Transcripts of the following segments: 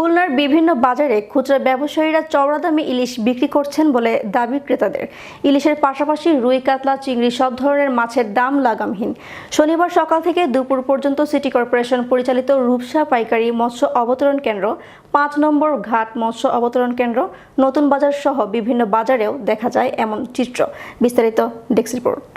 খুলনার বিভিন্ন বাজারে খুচরা ব্যবসায়ীরা চওড়া দামে ইলিশ বিক্রি করছেন বলে দাবি ক্রেতাদের। ইলিশের পাশাপাশি রুই, কাতলা, চিংড়ি সব ধরনের মাছের দাম লাগামহীন। শনিবার সকাল থেকে দুপুর পর্যন্ত সিটি কর্পোরেশন পরিচালিত রূপসা পাইকারি মৎস্য অবতরণ কেন্দ্র, পাঁচ নম্বর ঘাট মৎস্য অবতরণ কেন্দ্র, নতুন বাজার সহ বিভিন্ন বাজারেও দেখা যায় এমন চিত্র। বিস্তারিত ডেস্ক রিপোর্ট।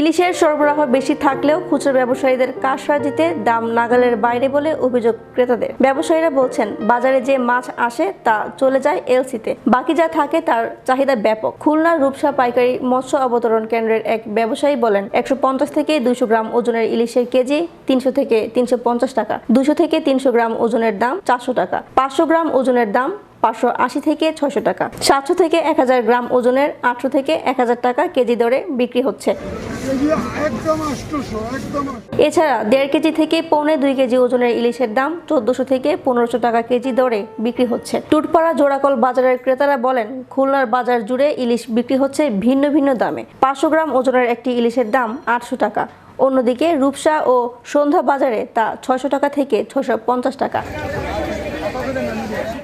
ইলিশের সরবরাহ বেশি থাকলেও খুচরা ব্যবসায়ীদের কারসাজিতে দাম নাগালের বাইরে বলে অভিযোগ ক্রেতাদের। ব্যবসায়ীরা বলছেন, বাজারে যে মাছ আসে তা চলে যায় এলসিতে। বাকি যা থাকে তার চাহিদা ব্যাপক। খুলনার রূপসা পাইকারি মৎস্য অবতরণ কেন্দ্রের এক ব্যবসায়ী বলেন, একশো পঞ্চাশ থেকে দুইশো গ্রাম ওজনের ইলিশের কেজি তিনশো থেকে তিনশো পঞ্চাশ টাকা দুশো থেকে তিনশো গ্রাম ওজনের দাম চারশো টাকা, পাঁচশো গ্রাম ওজনের দাম পাঁচশো আশি থেকে ছয়শো টাকা, সাতশো থেকে এক হাজার গ্রাম ওজনের আটশো থেকে এক হাজার টাকা কেজি দরে বিক্রি হচ্ছে। এছাড়া দেড় কেজি থেকে পৌনে দুই কেজি ওজনের ইলিশের দাম চোদ্দশো থেকে পনেরোশো টাকা কেজি দরে বিক্রি হচ্ছে। টুটপাড়া জোড়াকল বাজারের ক্রেতারা বলেন, খুলনার বাজার জুড়ে ইলিশ বিক্রি হচ্ছে ভিন্ন ভিন্ন দামে। পাঁচশো গ্রাম ওজনের একটি ইলিশের দাম আটশো টাকা। অন্যদিকে রূপসা ও সন্ধ্যা বাজারে তা ছয়শো টাকা থেকে ছশো টাকা।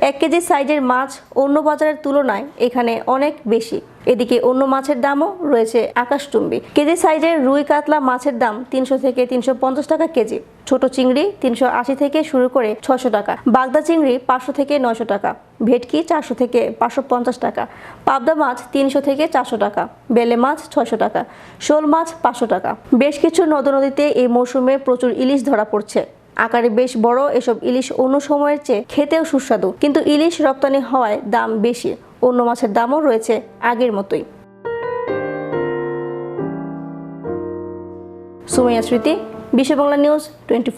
এক কেজি সাইজের মাছ অন্য বাজারের তুলনায় এখানে অনেক বেশি। এদিকে অন্য মাছের দামও রয়েছে আকাশচুম্বী। কেজি সাইজের রুই কাতলা মাছের দাম তিনশো থেকে তিনশো পঞ্চাশ টাকা কেজি। ছোট চিংড়ি তিনশো আশি থেকে শুরু করে ছশো টাকা। বাগদা চিংড়ি পাঁচশো থেকে নয়শো টাকা। ভেটকি চারশো থেকে পাঁচশো পঞ্চাশ টাকা। পাবদা মাছ তিনশো থেকে চারশো টাকা। বেলে মাছ ছয়শো টাকা। শোল মাছ পাঁচশো টাকা। বেশ কিছু নদ নদীতে এই মৌসুমে প্রচুর ইলিশ ধরা পড়ছে। আকারে বেশ বড় এসব ইলিশ অন্য সময়ের চেয়ে খেতেও সুস্বাদু। কিন্তু ইলিশ রপ্তানি হওয়ায় দাম বেশি। অন্য মাছের দামও রয়েছে আগের মতোই। সুমাইয়া স্মৃতি বিশ্ব বাংলা নিউজ টোয়েন্টি